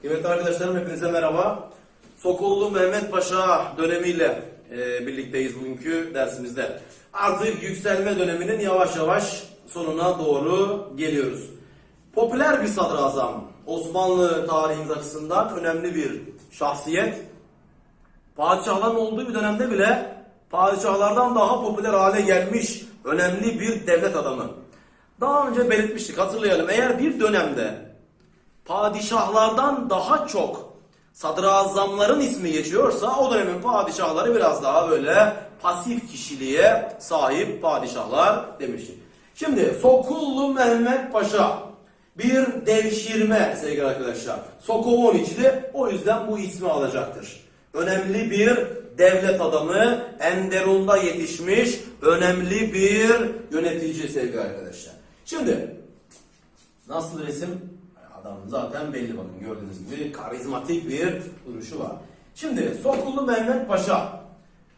Kıymetli arkadaşlarım hepinize merhaba. Sokollu Mehmet Paşa dönemiyle e, birlikteyiz bugünkü dersimizde. Artık yükselme döneminin yavaş yavaş sonuna doğru geliyoruz. Popüler bir sadrazam, Osmanlı tarihimiz açısından önemli bir şahsiyet. Padişahların olduğu bir dönemde bile padişahlardan daha popüler hale gelmiş önemli bir devlet adamı. Daha önce belirtmiştik hatırlayalım. Eğer bir dönemde padişahlardan daha çok sadrazamların ismi geçiyorsa o dönemin padişahları biraz daha böyle pasif kişiliğe sahip padişahlar demiştik. Şimdi Sokullu Mehmet Paşa bir devşirme sevgili arkadaşlar. Sokovoniçli o yüzden bu ismi alacaktır. Önemli bir devlet adamı, Enderun'da yetişmiş önemli bir yönetici sevgili arkadaşlar. Şimdi Nasıl resim? Adam zaten belli bakın gördüğünüz gibi karizmatik bir duruşu var. Şimdi Sokullu Mehmet Paşa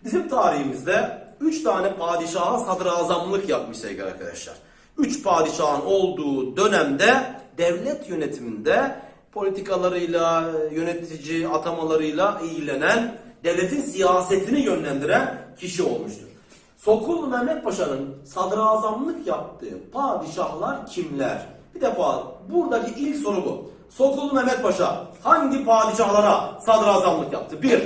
bizim tarihimizde 3 tane padişaha sadrazamlık yapmış sevgili arkadaşlar. 3 padişahın olduğu dönemde devlet yönetiminde politikalarıyla, yönetici atamalarıyla ilgilenen, devletin siyasetini yönlendiren kişi olmuştur. Sokullu Mehmet Paşa'nın sadrazamlık yaptığı padişahlar kimler? Bir defa buradaki ilk soru bu. Sokullu Mehmet Paşa hangi padişahlara sadrazamlık yaptı? Bir,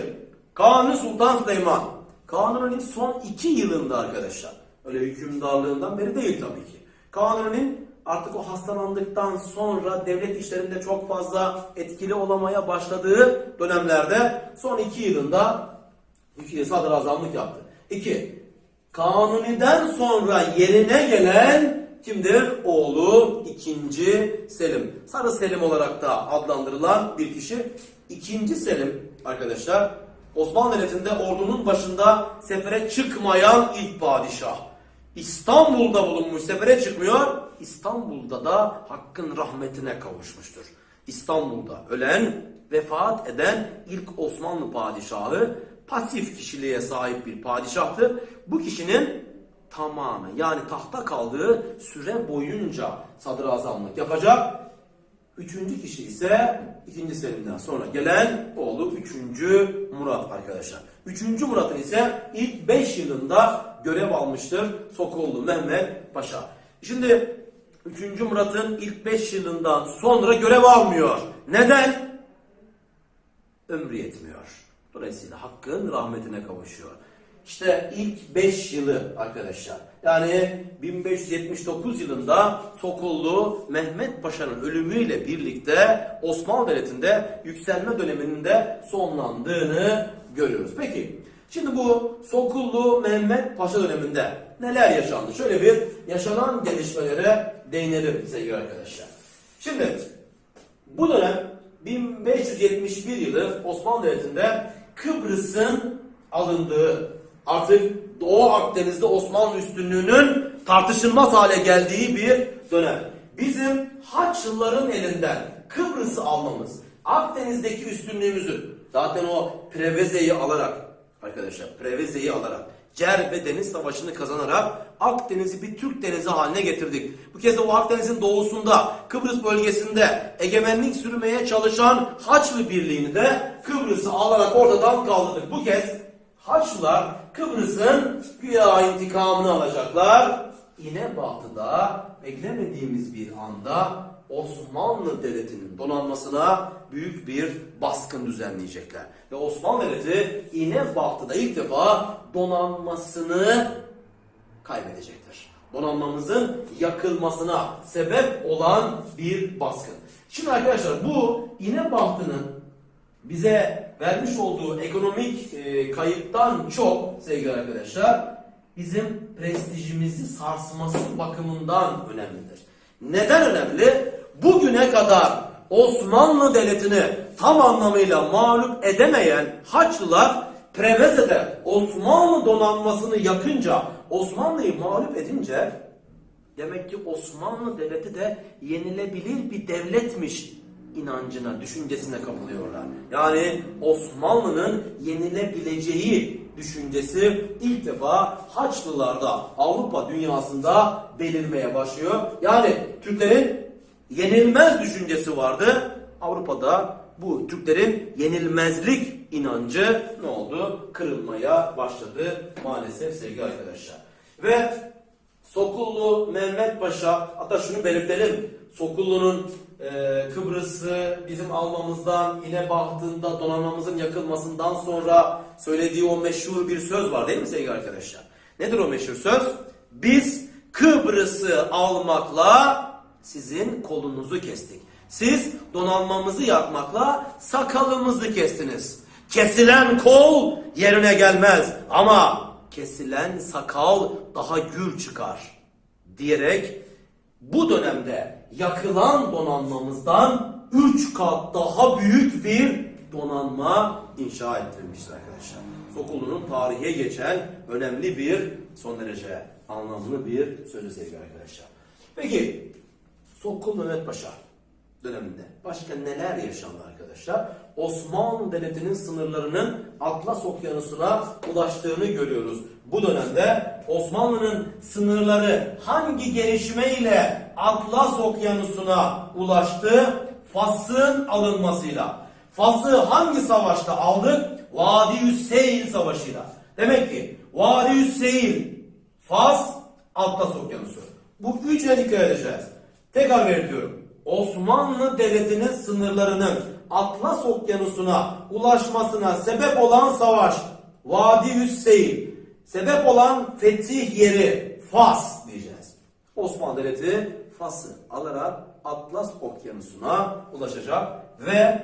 Kanuni Sultan Süleyman. Kanuni'nin son iki yılında arkadaşlar. Öyle hükümdarlığından beri değil tabii ki. Kanuni'nin artık o hastalandıktan sonra devlet işlerinde çok fazla etkili olamaya başladığı dönemlerde son iki yılında iki sadrazamlık yaptı. İki, Kanuni'den sonra yerine gelen kimdir? Oğlu 2. Selim. Sarı Selim olarak da adlandırılan bir kişi. 2. Selim arkadaşlar Osmanlı Devleti'nde ordunun başında sefere çıkmayan ilk padişah. İstanbul'da bulunmuş sefere çıkmıyor. İstanbul'da da hakkın rahmetine kavuşmuştur. İstanbul'da ölen, vefat eden ilk Osmanlı padişahı pasif kişiliğe sahip bir padişahtı. Bu kişinin tamamı yani tahta kaldığı süre boyunca sadrazamlık yapacak. Üçüncü kişi ise ikinci Selim'den sonra gelen oğlu üçüncü Murat arkadaşlar. Üçüncü Murat'ın ise ilk beş yılında görev almıştır Sokollu Mehmet Paşa. Şimdi üçüncü Murat'ın ilk beş yılından sonra görev almıyor. Neden? Ömrü yetmiyor. Dolayısıyla hakkın rahmetine kavuşuyor. İşte ilk 5 yılı arkadaşlar. Yani 1579 yılında Sokullu Mehmet Paşa'nın ölümüyle birlikte Osmanlı Devleti'nde yükselme döneminde sonlandığını görüyoruz. Peki şimdi bu Sokullu Mehmet Paşa döneminde neler yaşandı? Şöyle bir yaşanan gelişmelere değinelim sevgili arkadaşlar. Şimdi bu dönem 1571 yılı Osmanlı Devleti'nde Kıbrıs'ın alındığı artık Doğu Akdeniz'de Osmanlı üstünlüğünün tartışılmaz hale geldiği bir dönem. Bizim Haçlıların elinden Kıbrıs'ı almamız, Akdeniz'deki üstünlüğümüzü zaten o Preveze'yi alarak arkadaşlar Preveze'yi alarak Cer ve Deniz Savaşı'nı kazanarak Akdeniz'i bir Türk denizi haline getirdik. Bu kez de o Akdeniz'in doğusunda, Kıbrıs bölgesinde egemenlik sürmeye çalışan Haçlı Birliği'ni de Kıbrıs'ı alarak ortadan kaldırdık. Bu kez Haçlılar Kıbrıs'ın güya intikamını alacaklar. Yine batıda beklemediğimiz bir anda Osmanlı Devleti'nin donanmasına büyük bir baskın düzenleyecekler. Ve Osmanlı Devleti yine batıda ilk defa donanmasını kaybedecektir. Donanmamızın yakılmasına sebep olan bir baskın. Şimdi arkadaşlar bu İnebahtı'nın bize vermiş olduğu ekonomik e, kayıptan çok sevgili arkadaşlar bizim prestijimizi sarsması bakımından önemlidir. Neden önemli? Bugüne kadar Osmanlı Devleti'ni tam anlamıyla mağlup edemeyen Haçlılar Preveze'de Osmanlı donanmasını yakınca, Osmanlı'yı mağlup edince demek ki Osmanlı Devleti de yenilebilir bir devletmiş inancına, düşüncesine kapılıyorlar. Yani Osmanlı'nın yenilebileceği düşüncesi ilk defa Haçlılarda, Avrupa dünyasında belirmeye başlıyor. Yani Türklerin yenilmez düşüncesi vardı. Avrupa'da bu Türklerin yenilmezlik inancı ne oldu? Kırılmaya başladı maalesef sevgili arkadaşlar. Ve Sokullu Mehmet Paşa, hatta şunu belirtelim. Sokullu'nun e, Kıbrıs'ı bizim almamızdan, İnebahtı'nda donanmamızın yakılmasından sonra söylediği o meşhur bir söz var değil mi sevgili arkadaşlar? Nedir o meşhur söz? Biz Kıbrıs'ı almakla sizin kolunuzu kestik. Siz donanmamızı yakmakla sakalımızı kestiniz. Kesilen kol yerine gelmez ama kesilen sakal daha gür çıkar diyerek bu dönemde yakılan donanmamızdan 3 kat daha büyük bir donanma inşa ettirmiştir arkadaşlar. Sokullu'nun tarihe geçen önemli bir son derece anlamlı bir sözü sevgili arkadaşlar. Peki Sokullu Mehmet Paşa döneminde başka neler yaşandı arkadaşlar? Osmanlı Devleti'nin sınırlarının Atlas Okyanusu'na ulaştığını görüyoruz. Bu dönemde Osmanlı'nın sınırları hangi gelişmeyle Atlas Okyanusu'na ulaştı? Fas'ın alınmasıyla. Fas'ı hangi savaşta aldık? Vadi Seyil Savaşı'yla. Demek ki Vadi Seyil, Fas, Atlas Okyanusu. Bu üçüne dikkat edeceğiz. Tekrar veriyorum. Osmanlı Devleti'nin sınırlarının Atlas Okyanusu'na ulaşmasına sebep olan savaş Vadi Hüseyin. Sebep olan fetih yeri Fas diyeceğiz. Osmanlı Devleti Fas'ı alarak Atlas Okyanusu'na ulaşacak ve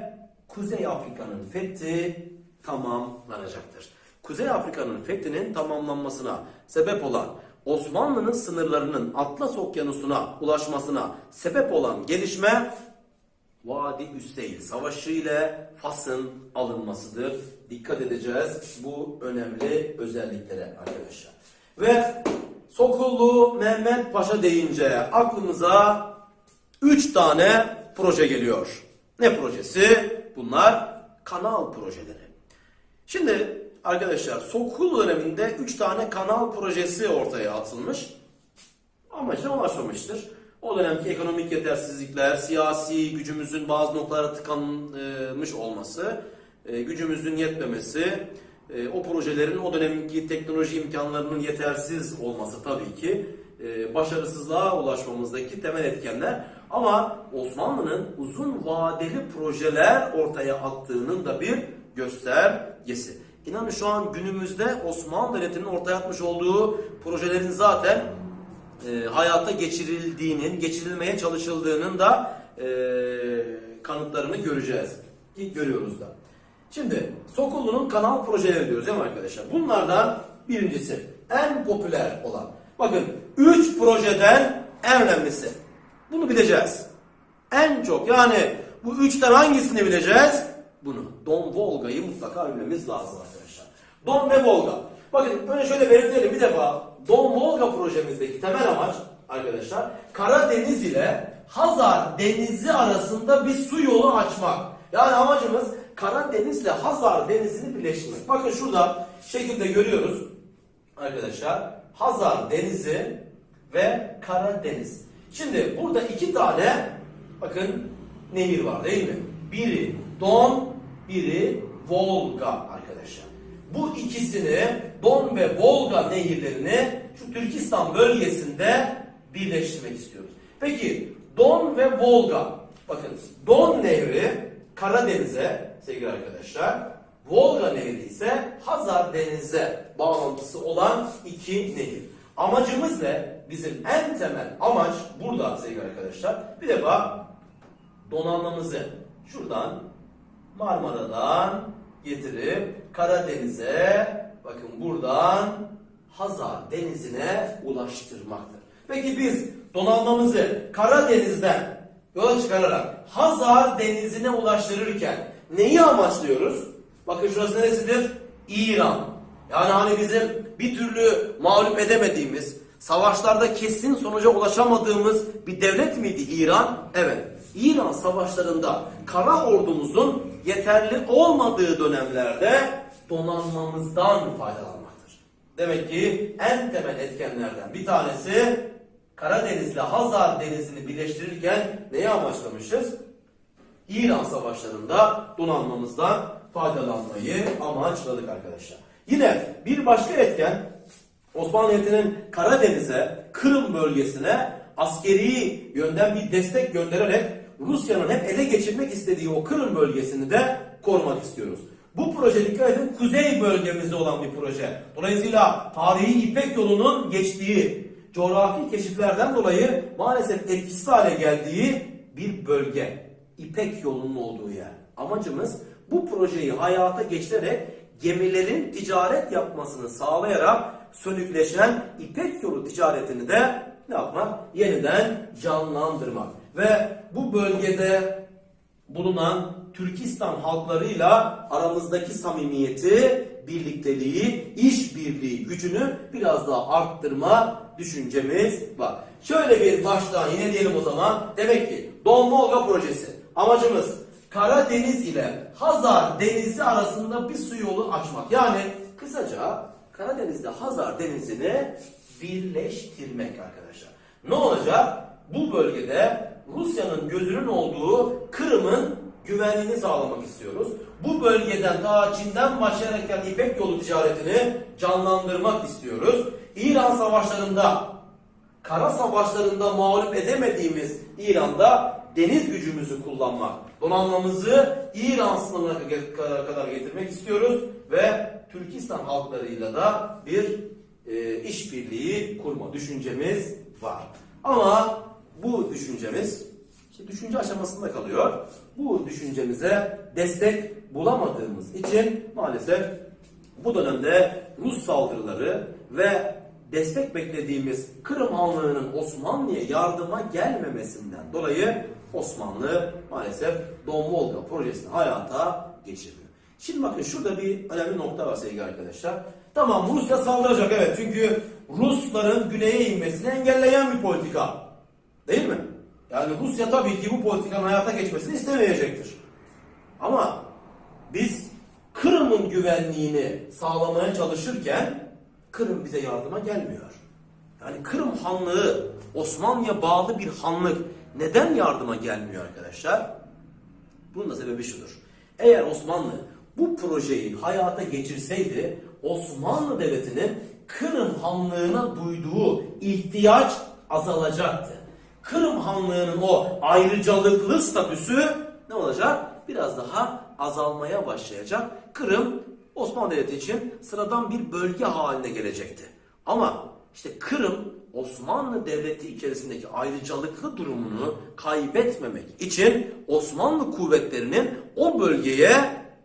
Kuzey Afrika'nın fethi tamamlanacaktır. Kuzey Afrika'nın fethinin tamamlanmasına sebep olan Osmanlı'nın sınırlarının Atlas Okyanusu'na ulaşmasına sebep olan gelişme Vadi Üsseyl Savaşı ile Fas'ın alınmasıdır. Dikkat edeceğiz bu önemli özelliklere arkadaşlar. Ve Sokullu Mehmet Paşa deyince aklımıza 3 tane proje geliyor. Ne projesi? Bunlar kanal projeleri. Şimdi arkadaşlar Sokullu döneminde 3 tane kanal projesi ortaya atılmış. Amacına ulaşmamıştır. O dönemki ekonomik yetersizlikler, siyasi gücümüzün bazı noktalara tıkanmış olması, e, gücümüzün yetmemesi, e, o projelerin o dönemki teknoloji imkanlarının yetersiz olması tabii ki e, başarısızlığa ulaşmamızdaki temel etkenler. Ama Osmanlı'nın uzun vadeli projeler ortaya attığının da bir göstergesi. İnanın şu an günümüzde Osmanlı Devleti'nin ortaya atmış olduğu projelerin zaten e, hayata geçirildiğinin, geçirilmeye çalışıldığının da e, kanıtlarını göreceğiz. Ki görüyoruz da. Şimdi Sokullu'nun kanal projeleri diyoruz değil mi arkadaşlar? Bunlardan birincisi en popüler olan. Bakın 3 projeden en önemlisi. Bunu bileceğiz. En çok yani bu üçten hangisini bileceğiz? Bunu. Don Volga'yı mutlaka bilmemiz lazım arkadaşlar. Don ve Volga. Bakın önce şöyle belirtelim bir defa. Don Volga projemizdeki temel amaç arkadaşlar Karadeniz ile Hazar Denizi arasında bir su yolu açmak. Yani amacımız Karadeniz ile Hazar Denizi'ni birleştirmek. Bakın şurada şekilde görüyoruz arkadaşlar. Hazar Denizi ve Karadeniz. Şimdi burada iki tane bakın nehir var değil mi? Biri Don, biri Volga arkadaşlar. Bu ikisini Don ve Volga nehirlerini şu Türkistan bölgesinde birleştirmek istiyoruz. Peki Don ve Volga bakın Don nehri Karadeniz'e sevgili arkadaşlar Volga nehri ise Hazar Deniz'e bağlantısı olan iki nehir. Amacımız ne? Bizim en temel amaç burada sevgili arkadaşlar. Bir defa donanmamızı şuradan Marmara'dan getirip Karadeniz'e bakın buradan Hazar Denizi'ne ulaştırmaktır. Peki biz donanmamızı Karadeniz'den yola çıkararak Hazar Denizi'ne ulaştırırken neyi amaçlıyoruz? Bakın şurası neresidir? İran. Yani hani bizim bir türlü mağlup edemediğimiz, savaşlarda kesin sonuca ulaşamadığımız bir devlet miydi İran? Evet. İran savaşlarında kara ordumuzun yeterli olmadığı dönemlerde donanmamızdan faydalanmaktır. Demek ki en temel etkenlerden bir tanesi Karadeniz ile Hazar Denizi'ni birleştirirken neyi amaçlamışız? İran savaşlarında donanmamızdan faydalanmayı amaçladık arkadaşlar. Yine bir başka etken Osmanlı Devleti'nin Karadeniz'e, Kırım bölgesine askeri yönden bir destek göndererek Rusya'nın hep ele geçirmek istediği o Kırım bölgesini de korumak istiyoruz. Bu proje dikkat edin kuzey bölgemizde olan bir proje. Dolayısıyla tarihi İpek yolunun geçtiği, coğrafi keşiflerden dolayı maalesef etkisiz hale geldiği bir bölge. İpek yolunun olduğu yer. Amacımız bu projeyi hayata geçirerek gemilerin ticaret yapmasını sağlayarak sönükleşen İpek yolu ticaretini de ne yapmak? Yeniden canlandırmak. Ve bu bölgede bulunan Türkistan halklarıyla aramızdaki samimiyeti, birlikteliği, işbirliği gücünü biraz daha arttırma düşüncemiz var. Şöyle bir baştan yine diyelim o zaman. Demek ki Don Volga projesi. Amacımız Karadeniz ile Hazar Denizi arasında bir su yolu açmak. Yani kısaca Karadeniz'de Hazar Denizi'ni birleştirmek arkadaşlar. Ne olacak? Bu bölgede Rusya'nın gözünün olduğu Kırım'ın güvenliğini sağlamak istiyoruz. Bu bölgeden ta Çin'den başlayarak İpek yolu ticaretini canlandırmak istiyoruz. İran savaşlarında, kara savaşlarında mağlup edemediğimiz İran'da deniz gücümüzü kullanmak, donanmamızı İran sınırına kadar getirmek istiyoruz ve Türkistan halklarıyla da bir e, işbirliği kurma düşüncemiz var. Ama bu düşüncemiz işte düşünce aşamasında kalıyor. Bu düşüncemize destek bulamadığımız için maalesef bu dönemde Rus saldırıları ve destek beklediğimiz Kırım Hanlığı'nın Osmanlı'ya yardıma gelmemesinden dolayı Osmanlı maalesef Don Volga projesini hayata geçirmiyor. Şimdi bakın şurada bir önemli nokta var sevgili arkadaşlar. Tamam Rusya saldıracak evet çünkü Rusların güneye inmesini engelleyen bir politika. Yani Rusya tabii ki bu politikanın hayata geçmesini istemeyecektir. Ama biz Kırım'ın güvenliğini sağlamaya çalışırken Kırım bize yardıma gelmiyor. Yani Kırım Hanlığı Osmanlı'ya bağlı bir hanlık neden yardıma gelmiyor arkadaşlar? Bunun da sebebi şudur. Eğer Osmanlı bu projeyi hayata geçirseydi Osmanlı Devleti'nin Kırım Hanlığı'na duyduğu ihtiyaç azalacaktı. Kırım Hanlığı'nın o ayrıcalıklı statüsü ne olacak? Biraz daha azalmaya başlayacak. Kırım Osmanlı Devleti için sıradan bir bölge haline gelecekti. Ama işte Kırım Osmanlı Devleti içerisindeki ayrıcalıklı durumunu kaybetmemek için Osmanlı kuvvetlerinin o bölgeye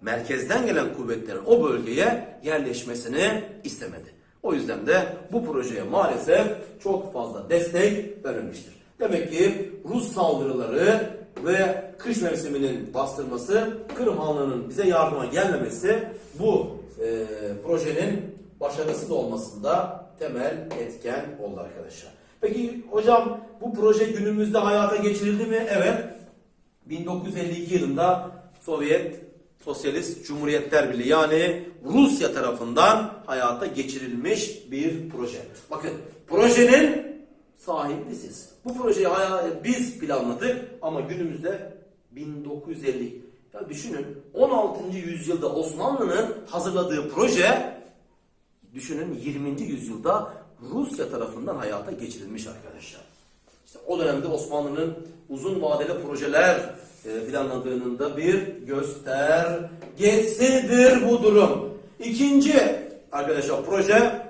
merkezden gelen kuvvetlerin o bölgeye yerleşmesini istemedi. O yüzden de bu projeye maalesef çok fazla destek verilmiştir. Demek ki Rus saldırıları ve kış mevsiminin bastırması, Kırım Hanlığı'nın bize yardıma gelmemesi bu e, projenin başarısız olmasında temel etken oldu arkadaşlar. Peki hocam bu proje günümüzde hayata geçirildi mi? Evet. 1952 yılında Sovyet Sosyalist Cumhuriyetler Birliği yani Rusya tarafından hayata geçirilmiş bir proje. Bakın projenin sahibi siz. Bu projeyi biz planladık ama günümüzde 1950. Ya düşünün 16. yüzyılda Osmanlı'nın hazırladığı proje düşünün 20. yüzyılda Rusya tarafından hayata geçirilmiş arkadaşlar. İşte o dönemde Osmanlı'nın uzun vadeli projeler e, planladığının da bir göstergesidir bu durum. İkinci arkadaşlar proje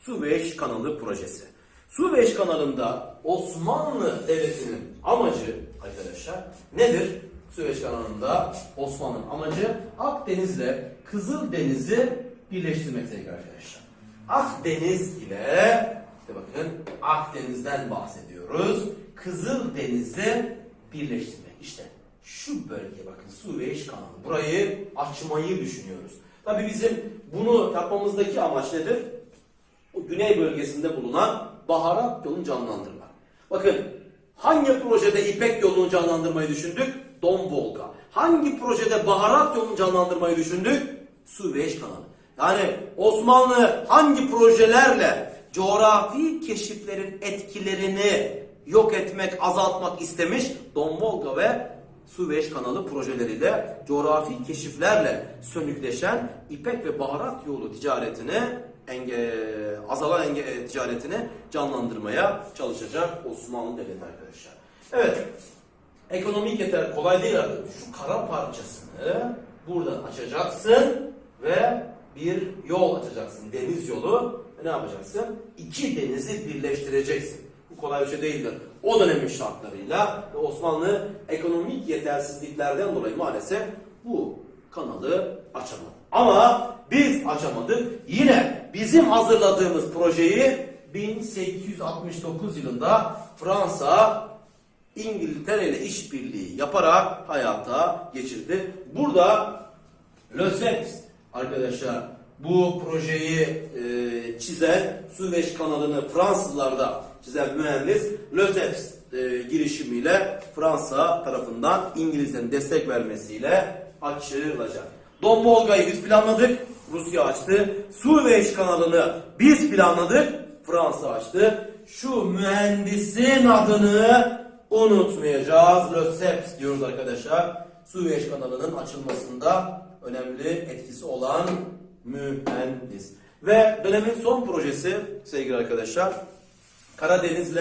Süveyş Kanalı projesi. Süveyş kanalında Osmanlı Devleti'nin amacı arkadaşlar nedir? Süveyş kanalında Osmanlı'nın amacı Akdeniz'le Kızıldeniz'i birleştirmek sevgili arkadaşlar. Akdeniz ile işte bakın Akdeniz'den bahsediyoruz. Kızıldeniz'i birleştirmek. İşte şu bölge bakın Süveyş kanalı. Burayı açmayı düşünüyoruz. Tabii bizim bunu yapmamızdaki amaç nedir? o güney bölgesinde bulunan baharat yolunu canlandırmak. Bakın hangi projede İpek yolunu canlandırmayı düşündük? Don Volga. Hangi projede baharat yolunu canlandırmayı düşündük? Süveyş kanalı. Yani Osmanlı hangi projelerle coğrafi keşiflerin etkilerini yok etmek, azaltmak istemiş? Don Volga ve Süveyş kanalı projeleriyle coğrafi keşiflerle sönükleşen İpek ve baharat yolu ticaretini enge, azalan enge, ticaretini canlandırmaya çalışacak Osmanlı Devleti arkadaşlar. Evet. Ekonomik yeter kolay değil abi. Şu kara parçasını buradan açacaksın ve bir yol açacaksın. Deniz yolu. Ve ne yapacaksın? İki denizi birleştireceksin. Bu kolay bir şey değildir. O dönemin şartlarıyla ve Osmanlı ekonomik yetersizliklerden dolayı maalesef bu kanalı açamadı. Ama biz açamadık. Yine bizim hazırladığımız projeyi 1869 yılında Fransa İngiltere ile işbirliği yaparak hayata geçirdi. Burada Löseps arkadaşlar bu projeyi e, çizen Süveyş kanalını Fransızlarda çizen mühendis Löseps e, girişimiyle Fransa tarafından İngilizlerin destek vermesiyle açılacak. Don Volga'yı biz planladık. Rusya açtı. Süveyş kanalını biz planladık. Fransa açtı. Şu mühendisin adını unutmayacağız. Löseps diyoruz arkadaşlar. Süveyş kanalının açılmasında önemli etkisi olan mühendis. Ve dönemin son projesi sevgili arkadaşlar Karadeniz'le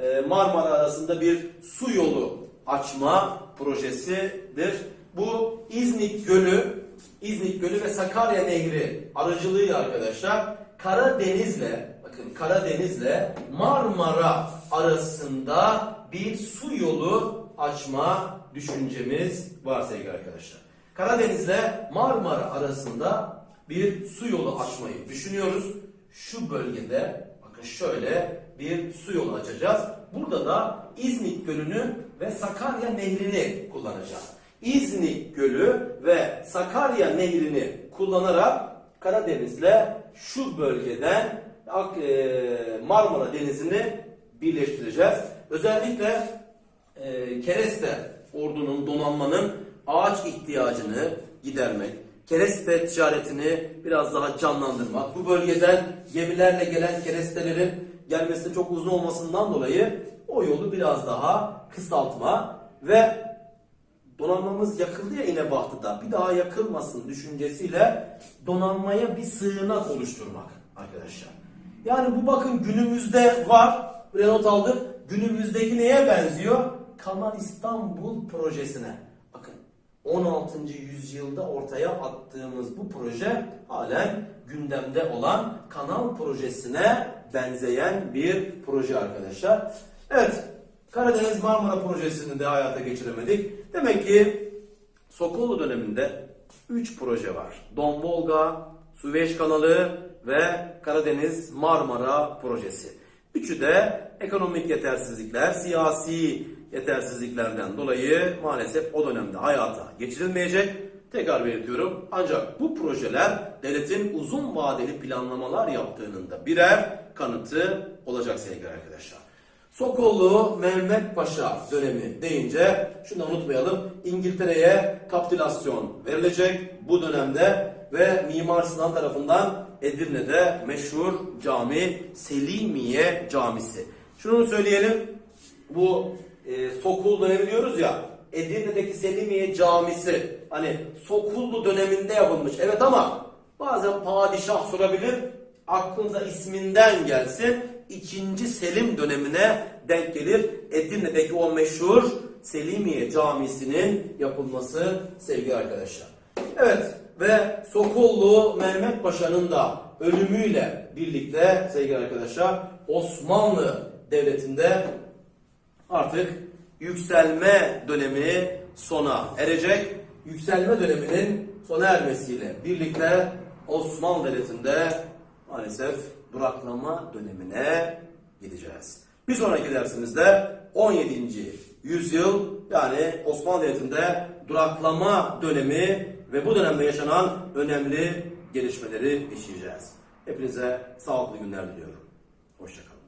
e, Marmara arasında bir su yolu açma projesidir. Bu İznik Gölü, İznik Gölü ve Sakarya Nehri aracılığıyla arkadaşlar Karadeniz'le bakın Karadeniz'le Marmara arasında bir su yolu açma düşüncemiz var sevgili arkadaşlar. Karadeniz'le Marmara arasında bir su yolu açmayı düşünüyoruz. Şu bölgede bakın şöyle bir su yolu açacağız. Burada da İznik Gölü'nü ve Sakarya Nehri'ni kullanacağız. İznik Gölü ve Sakarya Nehri'ni kullanarak Karadeniz'le şu bölgeden e, Marmara Denizi'ni birleştireceğiz. Özellikle e, kereste ordunun, donanmanın ağaç ihtiyacını gidermek, kereste ticaretini biraz daha canlandırmak, bu bölgeden gemilerle gelen kerestelerin gelmesi çok uzun olmasından dolayı o yolu biraz daha kısaltma ve donanmamız yakıldı ya İnebahtı'da bir daha yakılmasın düşüncesiyle donanmaya bir sığınak oluşturmak arkadaşlar. Yani bu bakın günümüzde var. Buraya not aldık. Günümüzdeki neye benziyor? Kanal İstanbul projesine. Bakın 16. yüzyılda ortaya attığımız bu proje halen gündemde olan kanal projesine benzeyen bir proje arkadaşlar. Evet, Karadeniz Marmara projesini de hayata geçiremedik. Demek ki Sokollu döneminde 3 proje var. Don Volga, Süveyş kanalı ve Karadeniz Marmara projesi. Üçü de ekonomik yetersizlikler, siyasi yetersizliklerden dolayı maalesef o dönemde hayata geçirilmeyecek. Tekrar belirtiyorum. Ancak bu projeler devletin uzun vadeli planlamalar yaptığının da birer kanıtı olacak sevgili arkadaşlar. Sokollu Mehmet Paşa dönemi deyince şunu da unutmayalım. İngiltere'ye kapitülasyon verilecek bu dönemde ve Mimar Sinan tarafından Edirne'de meşhur cami Selimiye Camisi. Şunu söyleyelim. Bu e, Sokul dönemi diyoruz ya. Edirne'deki Selimiye Camisi hani Sokullu döneminde yapılmış. Evet ama bazen padişah sorabilir. Aklınıza isminden gelsin. İkinci Selim dönemine denk gelir. Edirne'deki o meşhur Selimiye Camisi'nin yapılması sevgili arkadaşlar. Evet ve Sokollu Mehmet Paşa'nın da ölümüyle birlikte sevgili arkadaşlar Osmanlı Devleti'nde artık yükselme dönemi sona erecek. Yükselme döneminin sona ermesiyle birlikte Osmanlı Devleti'nde maalesef duraklama dönemine gideceğiz. Bir sonraki dersimizde 17. yüzyıl yani Osmanlı Devleti'nde duraklama dönemi ve bu dönemde yaşanan önemli gelişmeleri işleyeceğiz. Hepinize sağlıklı günler diliyorum. Hoşçakalın.